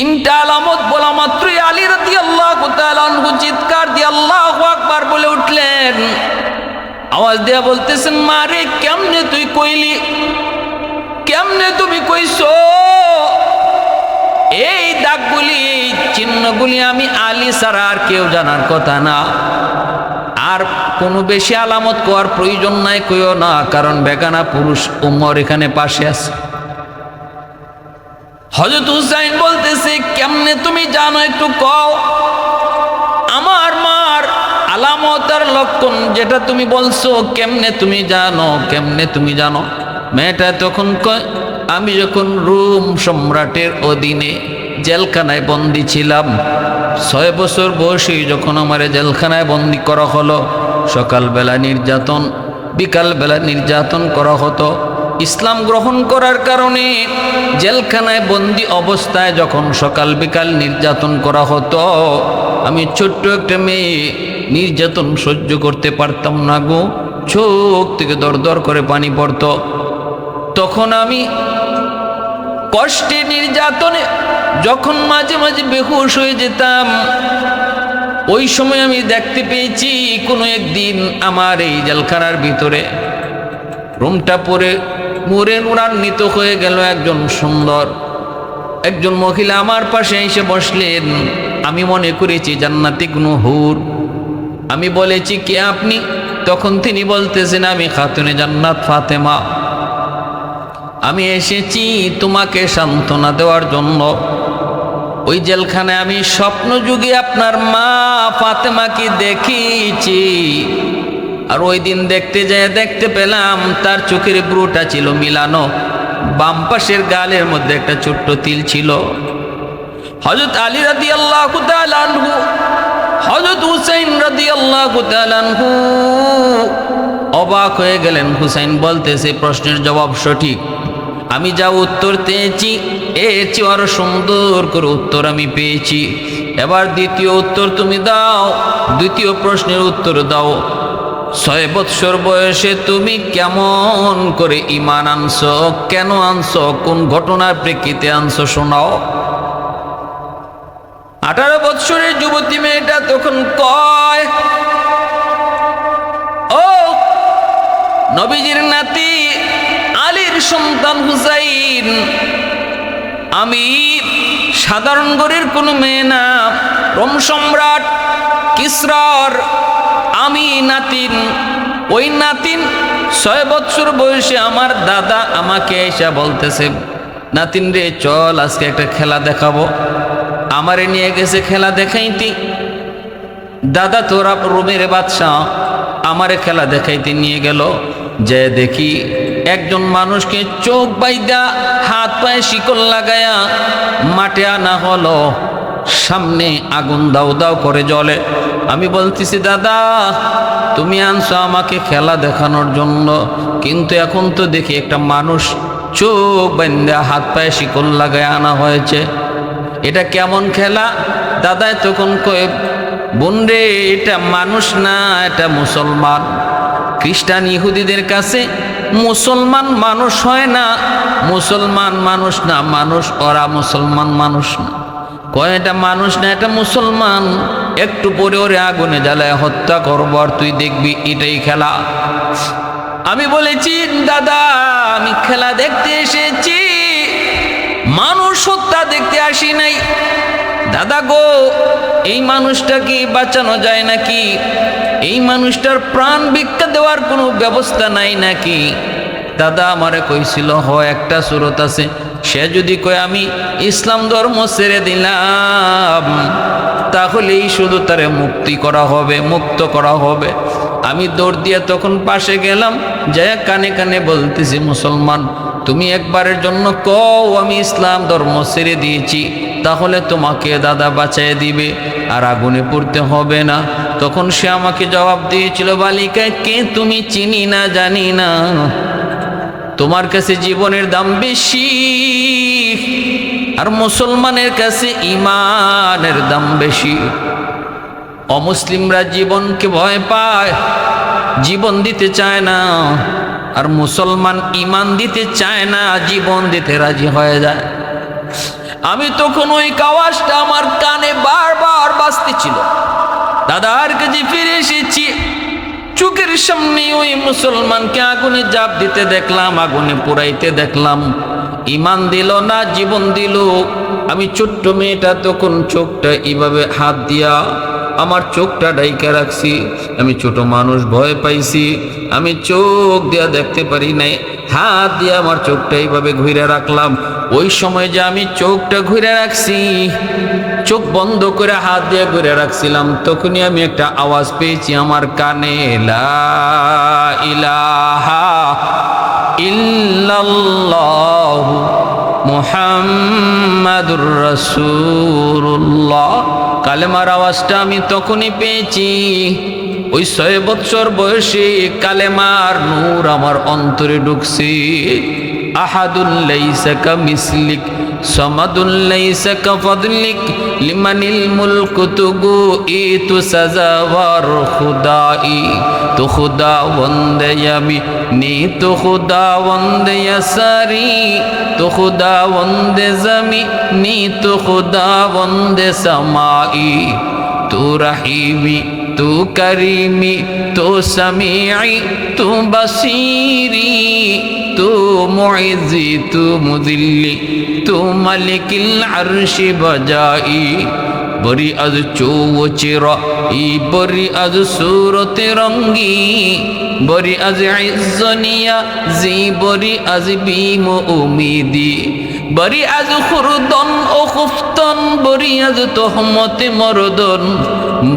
তিনটা আলামত বলা মাত্রই আলী রাতি আল্লাহ চিৎকার দিয়ে আল্লাহ আকবার বলে উঠলেন। আওয়াজ দিয়া বলতেছেন মারে কেমনে তুই কইলি? কেমনে তুমি কইছো? এই দাগগুলি চিহ্নগুলি আমি আলী ছাড়া আর কেউ জানার কথা না। আর কোনো বেশি আলামত কোয়ার প্রয়োজন নাই, কইও না, কারণ বেগানা পুরুষ উমর এখানে পাশে আছে। হজরত হুসাইন বলতেছে, কেমনে তুমি জানো একটু কও? আমার মার আলামত আর লক্ষণ যেটা তুমি বলছো, কেমনে তুমি জানো, কেমনে তুমি জানো? মেয়েটা তখন কয়, আমি যখন রুম সম্রাটের অধীনে জেলখানায় বন্দি ছিলাম, ছয় বছর বয়সে যখন আমার জেলখানায় বন্দি করা হলো, সকালবেলা নির্যাতন, বিকালবেলা নির্যাতন করা হতো ইসলাম গ্রহণ করার কারণে জেলখানায় বন্দি অবস্থায় যখন সকাল বিকাল নির্যাতন করা হতো, আমি ছোট্ট একটা মেয়ে নির্যাতন সহ্য করতে পারতাম না গো। চোখ থেকে দর দর করে পানি পড়তো। তখন আমি কষ্টে নির্যাতনে যখন মাঝে মাঝে বেহুশ হয়ে যেতাম, ওই সময় আমি দেখতে পেয়েছি কোনো একদিন আমার এই জেলখানার ভিতরে রুমটা পরে মুরে নুরান্বিত হয়ে গেল একজন সুন্দর। একজন মহিলা আমার পাশে এসে বসলেন। আমি মনে করেছি জান্নাতি কোনো হুর। আমি বলেছি, কে আপনি? তখন তিনি বলতেছেন, আমি খাতুনে জান্নাত ফাতেমা। আমি এসেছি তোমাকে সান্ত্বনা দেওয়ার জন্য। ওই জেলখানে আমি স্বপ্ন যুগে আপনার মা ফাতেমাকে দেখিয়েছি আর ওই দিন দেখতে যেয়ে, দেখতে পেলাম তার চোখের ব্রুটা ছিল মিলানো। বাম পাশের গালের মধ্যে একটা ছোট্ট তিল ছিল। হজরত আলী রাদি আল্লাহ আনহু হজরত হুসাইন রাদি আল্লাহ আনহু অবাক হয়ে গেলেন। হুসাইন বলতেছে প্রশ্নের জবাব সঠিক। আমি যা উত্তর পেয়েছি এর চেয়ে আরও সুন্দর করে উত্তর আমি পেয়েছি। এবার দ্বিতীয় উত্তর তুমি দাও, দ্বিতীয় প্রশ্নের উত্তর দাও। ছয় বৎসর বয়সে তুমি কেমন করে ইমান আনছ? কেন আনছো? কোন ঘটনার প্রেক্ষিতে আনছ? শোনাও। আঠারো বৎসরের যুবতী মেয়েটা তখন কয়, ও নবীজির নাতি আলীর সন্তান হুসাইন, আমি সাধারণ গরের কোনো মেয়ে না। রোম সম্রাট কিসরার আমি নাতিন, ওই নাতিন ছয় বৎসর বয়সে আমার দাদা আমাকে এসে বলতেছে, নাতিন রে, চল আজকে একটা খেলা দেখাবো। আমারে নিয়ে গেছে খেলা দেখাইতি। দাদা, তোরা রুমের বাদশাহ, আমারে খেলা দেখাইতে নিয়ে গেল। যে দেখি একজন মানুষকে চোখ বাইদা, হাত পায়ে শিকল লাগায়া মাঠে আনা হলো। সামনে আগুন দাও দাও করে জলে আমি বলতেছি, দাদা, তুমি আনছো আমাকে খেলা দেখানোর জন্য। কিন্তু এখন তো দেখি একটা মানুষ চোখ বান্ধা হাত পায়ে শিকল লাগায় আনা হয়েছে। এটা কেমন খেলা? দাদায় তখন কয়ে বোন রে, এটা মানুষ না, এটা মুসলমান। খ্রিস্টান ইহুদিদের কাছে মুসলমান মানুষ হয় না। মুসলমান মানুষ না, মানুষ ওরা মুসলমান মানুষ না। কয়, এটা মানুষ না, এটা মুসলমান। একটু পরে ওরে আগুনে জ্বালায়, হত্যা করব আর তুই দেখবি এটাই খেলা। আমি বলেছি, দাদা, আমি খেলা দেখতে এসেছি। মানুষ হত্যা দেখতে আসি নাই। দাদা গো, এই মানুষটা কি বাঁচানো যায় নাকি? এই মানুষটার প্রাণ ভিক্ষা দেওয়ার কোনো ব্যবস্থা নাই নাকি? দাদা আমারে কইছিল, হ, একটা সুরত আছে। সে যদি কয়, আমি ইসলাম ধর্ম ছেড়ে দিলাম, তাহলেই শুধু তারে মুক্তি করা হবে, মুক্ত করা হবে। আমি দৌড় দিয়ে তখন পাশে গেলাম যায় কানে কানে বলতেছি, মুসলমান, তুমি একবারের জন্য কও, আমি ইসলাম ধর্ম ছেড়ে দিয়েছি, তাহলে তোমাকে দাদা বাঁচাই দিবে, আর আগুনে পড়তে হবে না। তখন সে আমাকে জবাব দিয়েছিল বালিকায় কে তুমি চিনি না, জানি না। তোমার কাছে জীবনের দাম বেশি, আর মুসলমানের কাছে ইমানের দাম বেশি। অমুসলিমরা জীবনকে ভয় পায়, জীবন দিতে চায় না, আর মুসলমান ইমান দিতে চায় না, জীবন দিতে রাজি হয়ে যায়। আমি তখন ওই কাওয়াজটা আমার কানে বারবার বাজতেছিল দাদার কাছে ফিরে এসেছি চোখের সামনে ওই মুসলমানকে আগুনে জাপ দিতে দেখলাম, আগুনে পুরাইতে দেখলাম। ইমান দিল না, জীবন দিল। আমি ছোট্ট মেয়েটা তখন চোখটা এইভাবে হাত দিয়া আমার চোখটা ডাইকা রাখছি। আমি ছোট মানুষ, ভয় পাইছি। আমি চোখ দিয়া দেখতে পারি নাই, হাত দিয়ে আমার চোখটা এইভাবে ঘুরে রাখলাম। ওই সময় যে আমি চোখটা ঘুরে রাখছি চোখ বন্ধ করে হাত দিয়ে ঘুরে রাখছিলাম। তখনই আমি একটা আওয়াজ পেয়েছি আমার কানে ইলাহা ইল্লাল্লাহু কালেমার আওয়াজটা আমি তখনই পেয়েছি। ওই ছয় বৎসর বয়সে কালেমার নূর আমার অন্তরে ঢুকছে। আহাদুল্লাইসা কা মিসলিক সমাদুল্লাইসা কা ফদলিক লিমানিল মুলক তুগু ই তু সাজাওয়ার খুদাই। তো খুদা বন্দে আমি নি তো খুদা বন্দে সারি তো খুদা বন্দে জমি, নি তো খুদা বন্দে সমাই। তু রহিমি, তু করিমি, তু সমিআই তু বসিরি তু মুইজি তু মুদিল্লি তু মালিকিল আরশি বজাই, বরি আজ চৌচির, ই বরি আজ সুরতে রঙ্গি, বরি আজ ইজ্জনিয়া, জি বরি আজ বিম উমিদি, বরি আজ খুরদন ও খুফতন, বরি আজ তোহমতে মরদন,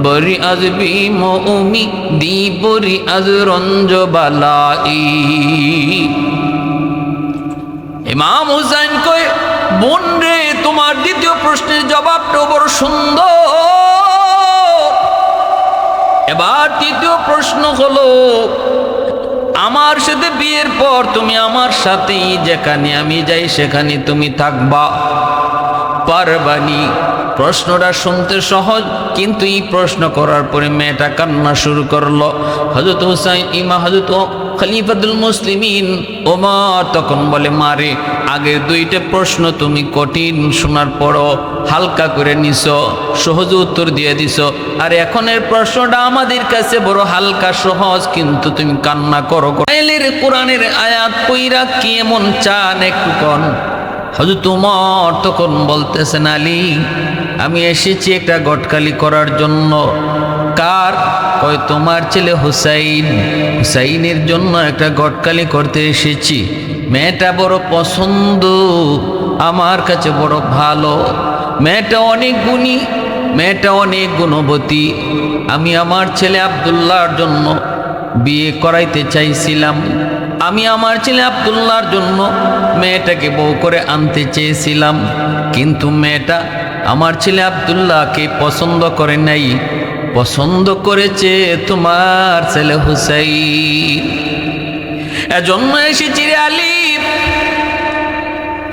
বরি আজ বিম উমি দি বরি আজ রঞ্জ বালাই ইমাম হুসাইন কই বোন রে, তোমার দ্বিতীয় প্রশ্নের জবাবটা বড় সুন্দর। এবার তৃতীয় প্রশ্ন হলো, আমার সাথে বিয়ের পর তুমি আমার সাথেই, যেখানে আমি যাই সেখানে তুমি থাকবা। পারবানি প্রশ্নটা শুনতে সহজ, কিন্তু এই প্রশ্ন করার পরে মেয়েটা কান্না শুরু করল। হজরত হুসাইন, ইমা হজরত খলিফাতুল মুসলিমিন ওমর তখন বলে মারে আগের দুইটা প্রশ্ন তুমি কঠিন শোনার পরও হালকা করে নিছ, সহজ উত্তর দিয়ে দিছ। আর এখনের প্রশ্নটা আমাদের কাছে বড় হালকা, সহজ, কিন্তু তুমি কান্না করো কোরআনের আয়াত কইরা কি এমন চান একটু কন? হজরত তোমার তখন বলতেছেন, আলী, আমি এসেছি একটা গটকালি করার জন্য। কার? কয় তোমার ছেলে হুসাইন। হুসাইনের জন্য একটা গটকালি করতে এসেছি। মেয়েটা বড় পছন্দ, আমার কাছে বড় ভালো। মেয়েটা অনেক গুণী, মেয়েটা অনেক গুণবতী। আমি আমার ছেলে আবদুল্লাহর জন্য বিয়ে করাইতে চাইছিলাম। আমি আমার ছেলে আবদুল্লাহর জন্য মেয়েটাকে বউ করে আনতে চেয়েছিলাম। কিন্তু মেয়েটা আমার ছেলে আবদুল্লাহকে পছন্দ করে নাই। পছন্দ করেছে তোমার ছেলে হুসাইন। এজন্য এসেছি রে আলী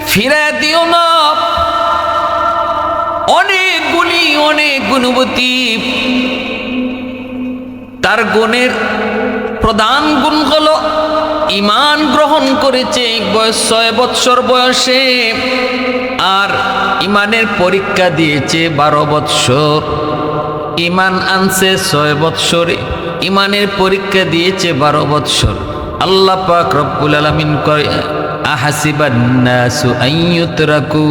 ফিরে দিও না। অনেক গুণী অনেক গুণবতী। তার গুণের প্রধান গুণ হলো ইমান গ্রহণ করেছে, বয়স ছয় বৎসর বয়সে, আর ইমানের পরীক্ষা দিয়েছে বারো বৎসর। ইমান আনছে ছয় বৎসরে, ইমানের পরীক্ষা দিয়েছে বারো বৎসর। আল্লাহ পাক রব্বুল আলমিন করে আহাসিবান্নাসু আইয়ুতরাকু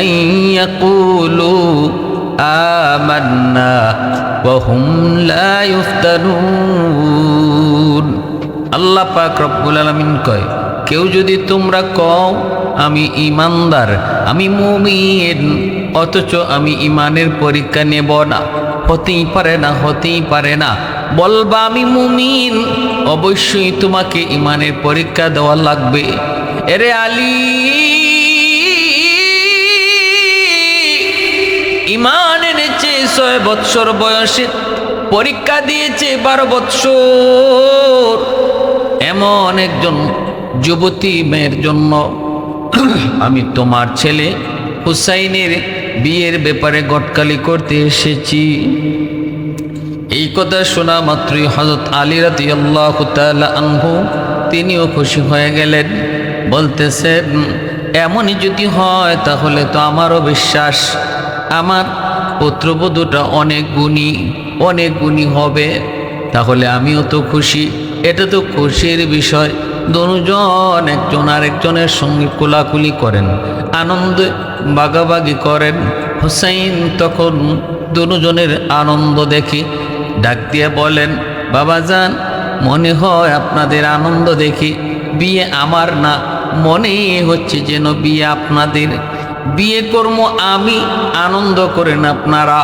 আইয়াকুলু আমান্না ওয়াহুম লা ইফতানুন আল্লাহ পাক রব্বুল আলামিন কয়, কেউ যদি তোমরা কও, আমি ইমানদার আমি মুমিন, অথচ আমি ইমানের পরীক্ষা নেব না। হতেই পারে না, হতেই পারে না। বলবা, আমি মুমিন, অবশ্যই তোমাকে ইমানের পরীক্ষা দেওয়া লাগবে। এরে আলী ইমান এনেছে ছয় বৎসর বয়সে, পরীক্ষা দিয়েছে বারো বৎসর। এমন একজন যুবতী মেয়ের জন্য আমি তোমার ছেলে হুসাইনের বিয়ের ব্যাপারে গটকালি করতে এসেছি। এই কথা শোনা মাত্রই হজরত আলী রাতি আল্লাহ আনহু তিনিও খুশি হয়ে গেলেন। বলতেছে, এমনই যদি হয় তাহলে তো আমারও বিশ্বাস। আমার পুত্রবধূটা অনেক গুণী অনেক গুণী হবে। তাহলে আমিও তো খুশি। এটা তো খুশির বিষয়। দুজন একজন আরেকজনের সঙ্গে কোলাকুলি করেন, আনন্দ বাগাবাগি করেন। হুসাইন তখন দুজনের আনন্দ দেখি ডাক দিয়ে বলেন, বাবা যান মনে হয় আপনাদের আনন্দ দেখি বিয়ে আমার না। মনে হচ্ছে যেন বিয়ে আপনাদের। বিয়ে কর্ম আমি, আনন্দ করেন আপনারা।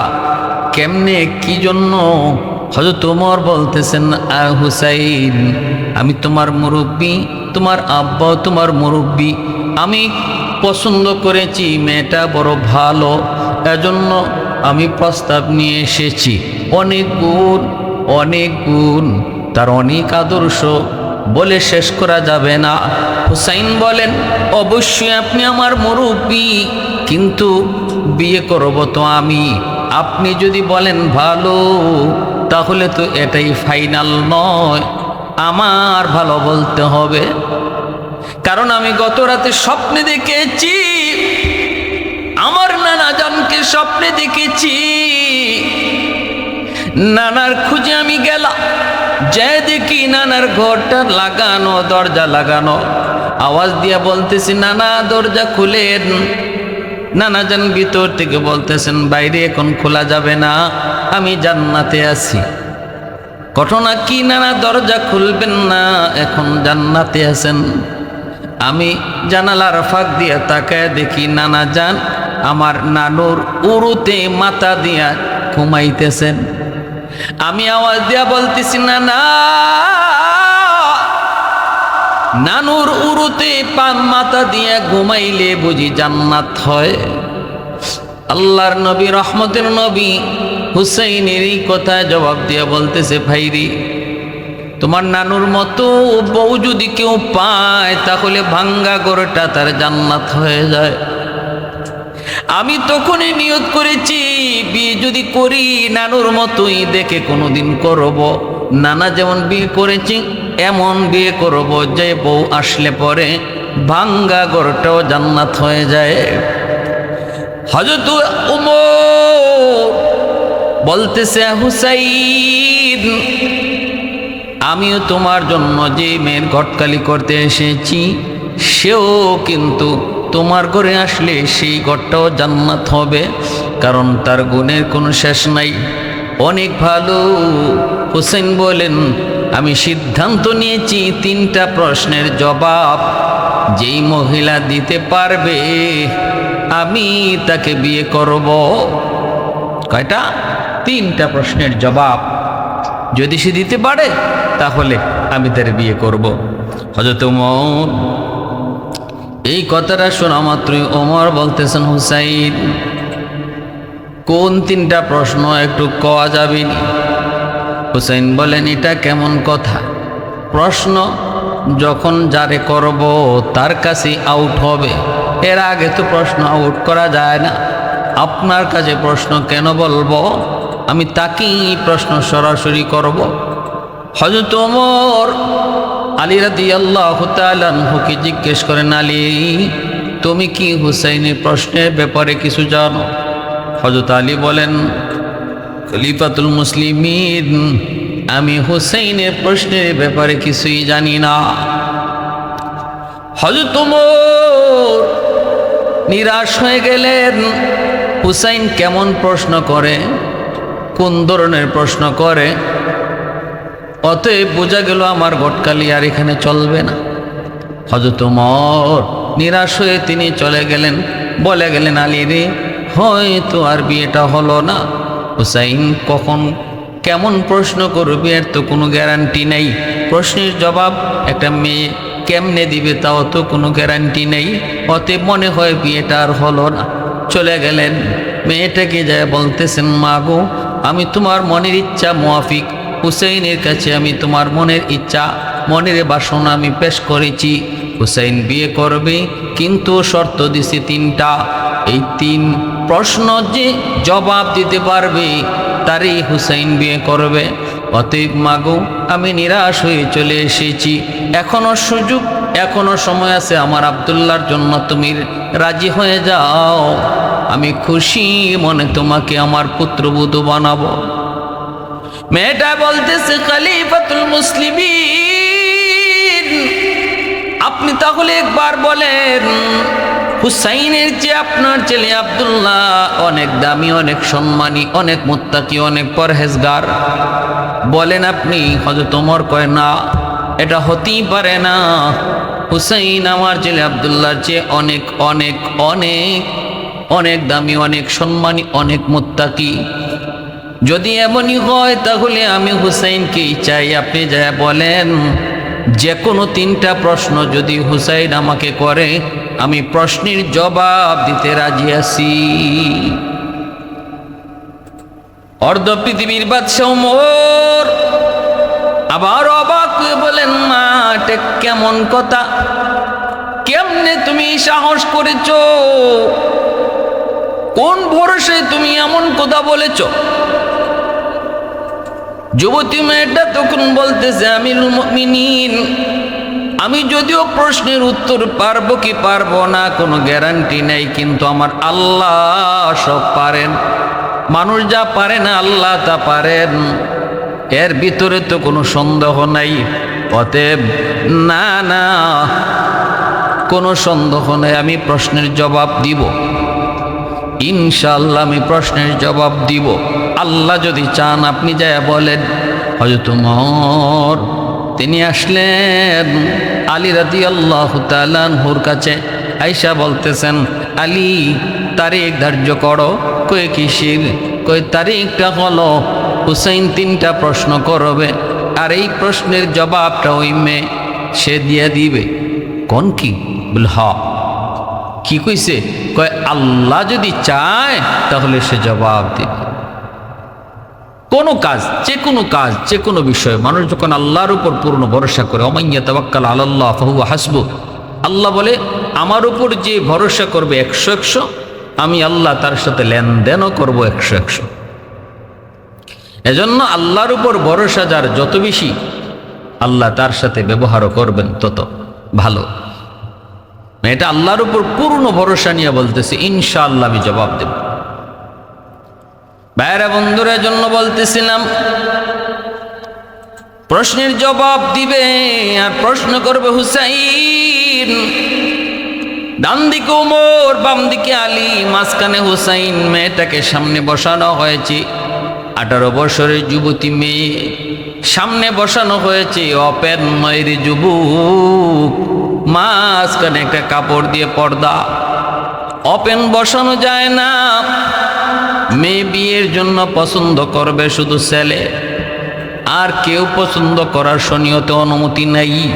কেমনে, কি জন্য হয়তো তোমার বলতেছেন, আ হুসাইন, আমি তোমার মুরব্বী, তোমার আব্বা, তোমার মুরব্বী, আমি পছন্দ করেছি, মেয়েটা বড় ভালো, এজন্য আমি প্রস্তাব নিয়ে এসেছি। অনেক গুণ অনেক গুণ, তার অনেক আদর্শ, বলে শেষ করা যাবে না। হুসাইন বলেন, অবশ্যই আপনি আমার মুরব্বী, কিন্তু বিয়ে করব তো আমি। আপনি যদি বলেন ভালো তাহলে তো এটাই ফাইনাল নয়। আমার ভালো বলতে হবে। কারণ আমি গত রাতে স্বপ্নে দেখেছি, আমার নানা জানকে স্বপ্নে দেখেছি। নানার খুঁজে আমি গেলাম, যে দেখি নানার ঘরটা লাগানো, দরজা লাগানো। আওয়াজ দিয়া বলতেছি, নানা, দরজা খুলেন। নানা যান ভিতর থেকে বলতেছেন, বাইরে এখন খোলা যাবে না। আমি জান্নাতে আছি। ঘটনা কি নানা দরজা খুলবেন না, এখন জান্নাতে আছেন। আমি জানালার ফাঁক দিয়ে তাকায় দেখি নানা যান আমার নানুর উরুতে মাথা দিয়া ঘুমাইতেছেন। আমি আওয়াজ দিয়া বলতেছি না না নানুর উরুতে পান মাথা দিয়া ঘুমাইলে বুঝি জান্নাত হয়? আল্লাহর নবী, রহমতের নবী হুসাইনের এই কথায় জবাব দিয়া বলতেছে ভাইরি তোমার নানুর মতো বউ যদি কেউ পায়, তাহলে ভাঙ্গা গড়টা তার জান্নাত হয়ে যায়। আমি তখনই নিয়ত করেছি, বিয়ে যদি করি, নানুর মতোই দেখে কোনোদিন করব। নানা যেমন বিয়ে করেছি, এমন বিয়ে করব যে বউ আসলে পরে ভাঙ্গা গড়টাও জান্নাত হয়ে যায়। হজরত উমর বলতেছে, হুসাইন, আমিও তোমার জন্য যে মেয়ের ঘটকালি করতে এসেছি, সেও কিন্তু তোমার ঘরে আসলে সেই ঘরটাও জান্নাত হবে, কারণ তার গুণের কোনো শেষ নাই। অনেক ভালো। হোসেন বলেন, আমি সিদ্ধান্ত নিয়েছি তিনটা প্রশ্নের জবাব যেই মহিলা দিতে পারবে আমি তাকে বিয়ে করব। কয়টা? তিনটা প্রশ্নের জবাব। যদি সে দিতে পারে, তাহলে আমি তার বিয়ে করব। হজরত ওমর এই কথাটা শোনা মাত্রই ওমর বলতেছেন, হুসাইন, কোন তিনটা প্রশ্ন একটু কওয়া যাবে? হুসাইন বলেন, এটা কেমন কথা? প্রশ্ন যখন যারে করব, তার কাছে আউট হবে। এর আগে তো প্রশ্ন আউট করা যায় না। আপনার কাছে প্রশ্ন কেন বলব? আমি তাকেই প্রশ্ন সরাসরি করব। হজরত ওমর আলী রাদি আল্লাহ জিজ্ঞেস করেন, আলী, তুমি কি হুসাইনের প্রশ্নের ব্যাপারে কিছু জানো? হজরত আলী বলেন, খলিফাতুল মুসলিমিন, আমি হুসাইনের প্রশ্নের ব্যাপারে কিছুই জানি না। হজরত ওমর নিরাশ হয়ে গেলেন। হুসাইন কেমন প্রশ্ন করে? কোন ধরনের প্রশ্ন করে? অতএব বোঝা গেল আমার গটকালি আর এখানে চলবে না। হজরত মর নিরাশ হয়ে তিনি চলে গেলেন। বলে গেলেন, আলী রে, হয়তো আর বিয়েটা হলো না। হুসাইন কখন কেমন প্রশ্ন করবে এর তো কোনো গ্যারান্টি নেই। প্রশ্নের জবাব একটা মেয়ে কেমনে দিবে তাও তো কোনো গ্যারান্টি নেই। অতএব মনে হয় বিয়েটা আর হলো না। চলে গেলেন। মেয়েটাকে যায় বলতেছেন, মা গো, আমি তোমার মনের ইচ্ছা মোয়াফিক হুসাইনের কাছে আমি তোমার মনের ইচ্ছা, মনের বাসনা আমি পেশ করেছি। হুসাইন বিয়ে করবে, কিন্তু শর্ত দিছে তিনটা। এই তিন প্রশ্ন যে জবাব দিতে পারবে, তারই হুসাইন বিয়ে করবে। অতএব মাগো, আমি নিরাশ হয়ে চলে এসেছি। এখনও সুযোগ, এখনও সময় আছে আমার আবদুল্লার জন্য। তুমি রাজি হয়ে যাও। আমি খুশি মনে তোমাকে আমার পুত্রবধূ বানাবো। মেয়েটা বলতেছে, খলিফাতুল মুসলিমিন। আপনি তাহলে একবার বলেন হুসাইনের চেয়ে আপনার ছেলে আব্দুল্লাহ অনেক দামি, অনেক সম্মানী, অনেক মুত্তাকি, অনেক পরহেজগার। বলেন আপনি হয়তো তোমার কয়, না, এটা হতেই পারে না। হুসাইন আমার ছেলে আব্দুল্লাহর চেয়ে অনেক অনেক অনেক অনেক দামি, অনেক সম্মানী, অনেক মুত্তাকি। যদি এমনই হয়, তাহলে আমি হুসাইনকেই চাই। আপনি যা বলেন যে কোনো তিনটা প্রশ্ন যদি হুসাইন আমাকে করে, আমি প্রশ্নের জবাব দিতে রাজি আছি। অর্ধ পৃথিবীর বাদশাহ মোর আবার অবাক বলেন, মা, এটা কেমন কথা? কেমনে তুমি সাহস করেছ? কোন ভরসে তুমি এমন কথা বলেছ? যুবতী মেয়েটা তখন বলতেছে, আমিরুল মুমিনিন, আমি যদিও প্রশ্নের উত্তর পারব কি পারব না, কোনো গ্যারান্টি নেই, কিন্তু আমার আল্লাহ সব পারেন। মানুষ যা পারে না, আল্লাহ তা পারেন। এর ভিতরে তো কোনো সন্দেহ নাই। অতএব, না না, কোনো সন্দেহ নেই, আমি প্রশ্নের জবাব দিব। ইনশাল্লাহ আমি প্রশ্নের জবাব দিব। আল্লাহ যদি চান, আপনি যা বলেন হয়তো মর তিনি আসলেন। আলী রাদি আল্লাহ তালানহুর কাছে আইসা বলতেছেন, আলী, তারিখ ধার্য করো। কয়ে কিসির? কই তারিখটা হলো? হুসাইন তিনটা প্রশ্ন করবে, আর এই প্রশ্নের জবাবটা ওই মেয়ে, সে দিয়ে দিবে। কোন কি? বল, হ। কি কইছে? কয়, আল্লাহ যদি চায়, তাহলে সে জবাব দিবে। কোনো কাজ, যে কোনো কাজ, যে কোনো বিষয়ে মানুষ যখন আল্লাহর উপর পূর্ণ ভরসা করে অমাইয়া তবাক্কাল আল্লাহ ফাহু হাসবু আল্লাহ বলে, আমার উপর যে ভরসা করবে একশো একশো, আমি আল্লাহ তার সাথে লেনদেনও করব একশো একশো। এজন্য আল্লাহর উপর ভরসা যার যত বেশি, আল্লাহ তার সাথে ব্যবহারও করবেন তত ভালো। এটা আল্লাহর উপর পূর্ণ ভরসা নিয়ে বলতেছে, ইনশাআল্লাহ আমি জবাব দেব। ভাইরা বন্ধুরা জন্য বলতেছিলাম, প্রশ্নের জবাব দিবে আর প্রশ্ন করবে হুসাইন। ডান দিকে উমর বাম দিকে আলী, মাঝখানে হুসাইন, মেয়েটাকে সামনে বসানো হয়েছে। আঠারো বছরের যুবতী মেয়ে, সামনে বসানো হয়েছে অপেন নয়ের যুবক। মাঝখানে একটা কাপড় দিয়ে পর্দা। অপেন বসানো যায় না। মেয়ে বিয়ের জন্য পছন্দ করবে শুধু ছেলে। আর কেউ পছন্দ করার শনিয়ত অনুমতি নাই।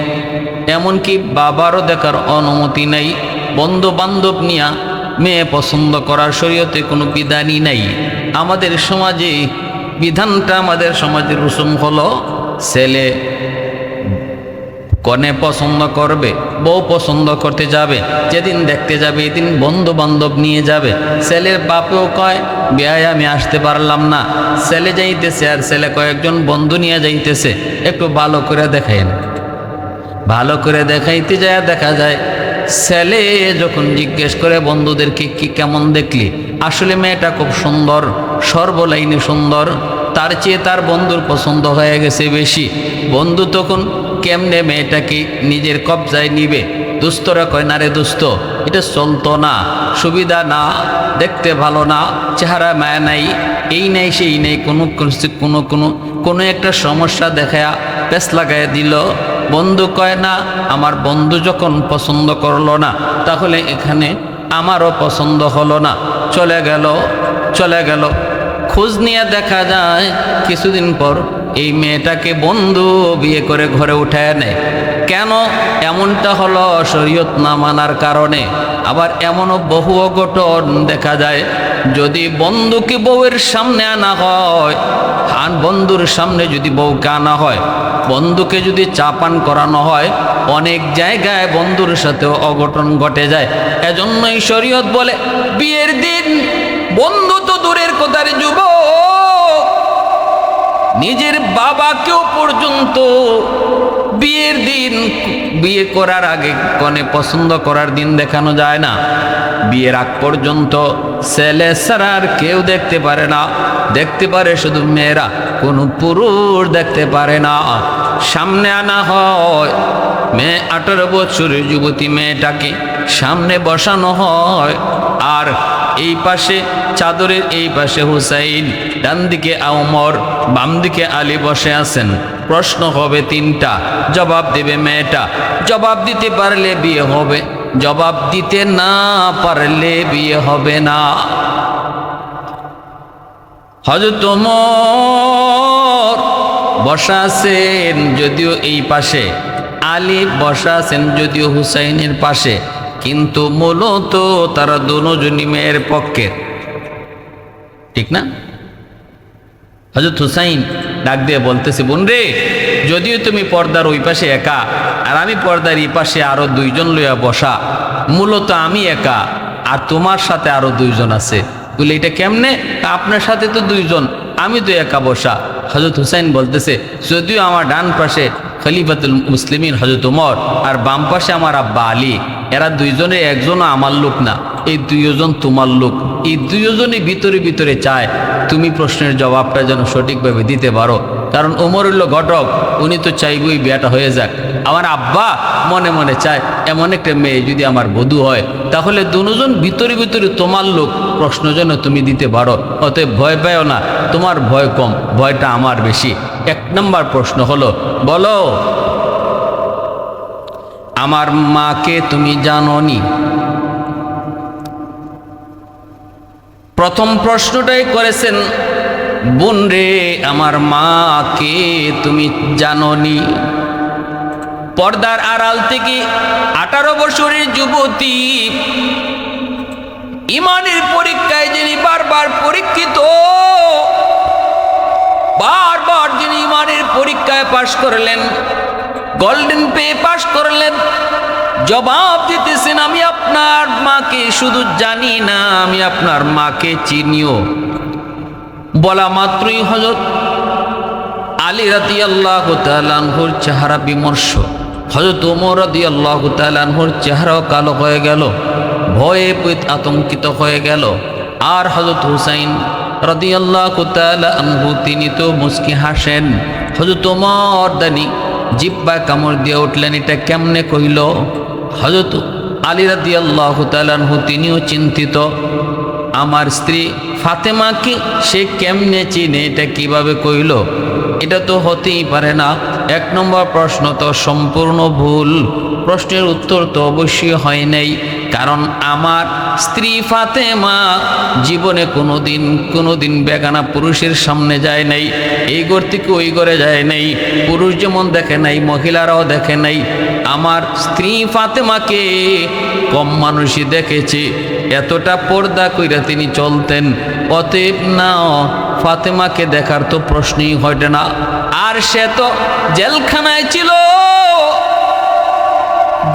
এমনকি বাবারও দেখার অনুমতি নাই। বন্ধু বান্ধব নিয়া মেয়ে পছন্দ করার শরীয়তে কোনো বিধানই নাই। আমাদের সমাজে বিধানটা আমাদের সমাজের রুসুম হলো ছেলে। কনে পছন্দ করবে, বউ পছন্দ করতে যাবে, যেদিন দেখতে যাবে এদিন বন্ধু বান্ধব নিয়ে যাবে। ছেলের বাপেও কয়, বিয়ায় আমি আসতে পারলাম না। ছেলে যাইতেছে আর ছেলে কয়েকজন বন্ধু নিয়ে যাইতেছে, একটু ভালো করে দেখাইন ভালো করে দেখাইতে যায় দেখা যায়, ছেলে যখন জিজ্ঞেস করে, বন্ধুদেরকে কি কেমন দেখলি? আসলে মেয়েটা খুব সুন্দর, সর্বলাইনে সুন্দর, তার চেয়ে তার বন্ধুর পছন্দ হয়ে গেছে বেশি। বন্ধু তখন কেমনে মেয়েটাকে নিজের কবজায় নিবে? দুস্তরা কয়, না রে দুস্ত, এটা চলতো না, সুবিধা না, দেখতে ভালো না, চেহারা মায়া নাই, এই নেই, সেই নেই, কোনো কোনো কোনো কোনো একটা সমস্যা দেখা পেস লাগাই দিল। বন্ধু কয়, না, আমার বন্ধু যখন পছন্দ করল না, তাহলে এখানে আমারও পছন্দ হলো না। চলে গেল চলে গেল। খোঁজ নিয়ে দেখা যায়, কিছুদিন পর এই মেয়েটাকে বন্ধু বিয়ে করে ঘরে উঠায় নেয়। কেন? এমনটা হলো শরীয়ত না মানার কারণে। আবার এমনও বহু অঘটন দেখা যায়। যদি বন্ধুকে বউয়ের সামনে আনা হয় আন বন্ধুর সামনে যদি বউকে আনা হয়, বন্ধুকে যদি চাপান করানো হয়, অনেক জায়গায় বন্ধুর সাথেও অঘটন ঘটে যায়। এজন্যই শরীয়ত বলে, বিয়ের দিন বন্ধু তো দূরের কথার, যুবক নিজের বাবাকেও পর্যন্ত বিয়ের দিন বিয়ে করার আগে কনে পছন্দ করার দিন দেখানো যায় না। বিয়ের আগ পর্যন্ত ছেলে আর কেউ দেখতে পারে না। দেখতে পারে শুধু মেয়েরা, কোনো পুরুষ দেখতে পারে না। সামনে আনা হয় মেয়ে আঠারো বছরের যুবতী মেয়েটাকে, সামনে বসানো হয়। আর এই পাশে চাদরের এই পাশে হুসাইন ডান দিকে আওমর বাম দিকে আলী বসে আছেন। প্রশ্ন হবে তিনটা, জবাব দেবে মেয়েটা। জবাব দিতে পারলে বিয়ে হবে, জবাব দিতে না পারলে বিয়ে হবে না। হজরত বসা আছেন যদিও এই পাশে, আলী বসা আছেন যদিও হুসাইনের পাশে। কিন্তু মূলত তারা দুজনই মেয়ের পক্ষের ঠিক না? হজরত হুসাইন ডাক দিয়ে বলতেছে, বোন রে, যদিও তুমি পর্দার ওই পাশে একা, আর আমি পর্দার এই পাশে আরও দুইজন লইয়া বসা, মূলত আমি একা, আর তোমার সাথে আরও দুইজন আছে। বলে, এটা কেমনে? আপনার সাথে তো দুইজন, আমি তো একা বসা। হজরত হুসাইন বলতেছে, যদিও আমার ডান পাশে খলিফাতুল মুসলিমিন হজরত উমর আর বাম পাশে আমার আব্বা আলী। এরা দুইজনে একজনও আমার লোক না, এই দুইজন তোমার লোক। এই দুইজনই ভিতরে ভিতরে চায়, তুমি প্রশ্নের জবাবটা যেন সঠিকভাবে দিতে পারো। কারণ ওমর হইল ঘটক, উনি তো চাইবই বিয়াটা হয়ে যাক। আমার আব্বা মনে মনে চায়, এমন একটা মেয়ে যদি আমার বধূ হয়, তাহলে দুজন ভিতরে ভিতরে তোমার লোক, প্রশ্ন যেন তুমি দিতে পারো। অতএব ভয় পাও না, তোমার ভয় কম, ভয়টা আমার বেশি। এক নম্বর প্রশ্ন হলো, বলো, আমার মাকে তুমি জানোনি? প্রথম প্রশ্নটাই করেছেন, বোন রে, আমার মাকে তুমি জানোনি? পর্দার আড়াল থেকে আঠারো বছরের যুবতী ইমানের পরীক্ষায় যিনি বারবার পরীক্ষিত বারবার যিনি ইমানের পরীক্ষায় পাশ করলেন গোল্ডেন পে পাশ করলেন, জবাব দিতেছেন, আমি আপনার মাকে শুধু জানি না, আমি আপনার মাকে চিনিও। বলা মাত্রই হজরত আলী রাতি আল্লাহ তালানহুর চেহারা বিমর্ষ। হজরত ওমর রাদি আল্লাহ তালানহুর চেহারাও কালো হয়ে গেল, ভয়ে আতঙ্কিত হয়ে গেল। আর হজরত হুসাইন রাদি আল্লাহ আনহু, তিনি তো মুস্কি হাসেন। হজরত ওমর দানি জিব্বা কামড় দিয়ে উঠলেন, এটা কেমনে কহিল হজরত আলী রাদি আল্লাহ তালানহু তিনিও চিন্তিত। আমার স্ত্রী ফাতেমাকে সে কেমনে চিনে, এটা কীভাবে কইল? এটা তো হতেই পারে না। এক নম্বর প্রশ্ন তো সম্পূর্ণ ভুল। প্রশ্নের উত্তর তো অবশ্যই হয় নাই। কারণ আমার স্ত্রী ফাতেমা জীবনে কোনো দিন কোনো দিন বেগানা পুরুষের সামনে যায় নাই। এই ঘর থেকে ওই ঘরে যায় নাই। পুরুষ যেমন দেখে নাই, মহিলারাও দেখে নাই। আমার স্ত্রী ফাতেমাকে কম মানুষই দেখেছে। এতটা পর্দা কইরা তিনি চলতেন। অতএব না ফাতেমাকে দেখার তো প্রশ্নই হয়টে না। আর সে তো জেলখানায় ছিল।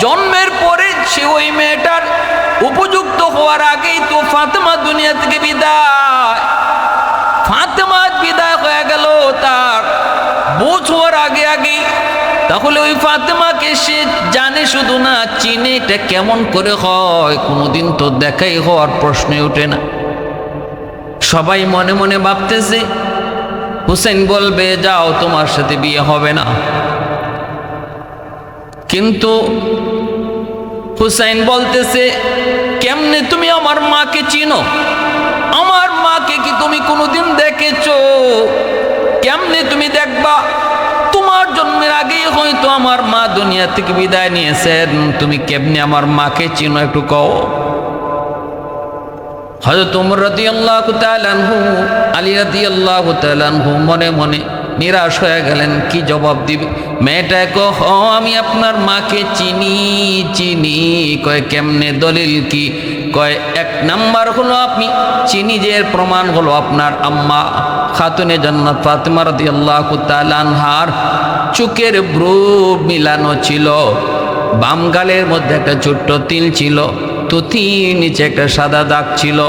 জন্মের পরে সে ওই মেয়েটার উপযুক্ত হওয়ার আগেই তো ফাতেমা দুনিয়া থেকে বিদায়। ফাতেমা বিদায় হয়ে গেল তার বোঝ হওয়ার আগে আগে তাহলে ওই ফাতেমাকে সে জানে শুধু না, চিনে এটা কেমন করে হয়? কোনোদিন তো দেখাই হওয়ার প্রশ্নই ওঠে না। সবাই মনে মনে ভাবতেছে, হুসেন বলবে, যাও, তোমার সাথে বিয়ে হবে না। কিন্তু হুসাইন বলতেছে, কেমনে তুমি আমার মাকে চিনো? আমার মাকে কি তুমি কোনোদিন দেখেছ? কেমনে তুমি দেখবা? তোমার জন্মের আগেই হয়তো আমার মা দুনিয়া থেকে বিদায় নিয়েছেন। তুমি কেমনে আমার মাকে চিনো একটু কও। হজরত উমর রদি আল্লাহ তালানহু আলী রদি আল্লাহ তালানহু মনে মনে নিরাশ হয়ে গেলেন, কি জবাব দিবে? মেয়েটা কহ আমি আপনার মাকে চিনি চিনি। কয়, কেমনে দলিল কি? কয়, এক নাম্বার হলো আপনি, চিনি যে প্রমাণ হলো আপনার আম্মা খাতুনে জান্নাত ফাতেমা রদি আল্লাহ তালানহার চুকের ব্রু মিলানো ছিল। বাম গালের মধ্যে একটা ছোট্ট তিল ছিল। তুতি নিচে একটা সাদা দাগ ছিল।